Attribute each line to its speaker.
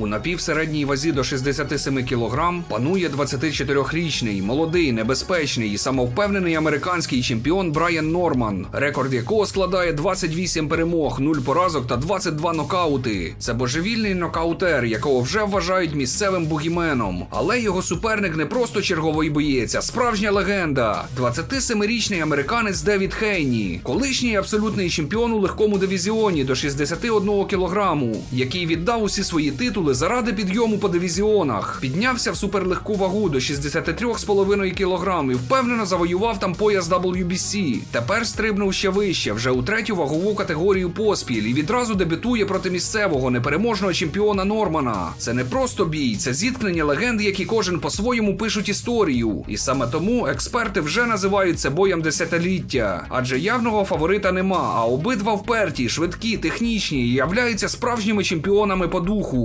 Speaker 1: У напівсередній вазі до 67 кг панує 24-річний, молодий, небезпечний і самовпевнений американський чемпіон Брайан Норман, рекорд якого складає 28 перемог, 0 поразок та 22 нокаути. Це божевільний нокаутер, якого вже вважають місцевим бугіменом. Але його суперник не просто черговий боєць, а справжня легенда. 27-річний американець Девід Хейні, колишній абсолютний чемпіон у легкому дивізіоні до 61 кілограму, який віддав усі свої титули заради підйому по дивізіонах, піднявся в суперлегку вагу до 63,5 кілограм і впевнено завоював там пояс WBC. Тепер стрибнув ще вище, вже у третю вагову категорію поспіль, і відразу дебютує проти місцевого непереможного чемпіона Нормана. Це не просто бій, це зіткнення легенд, які кожен по-своєму пишуть історію. І саме тому експерти вже називають це боєм десятиліття. Адже явного фаворита нема, а обидва вперті, швидкі, технічні і являються справжніми чемпіонами по духу.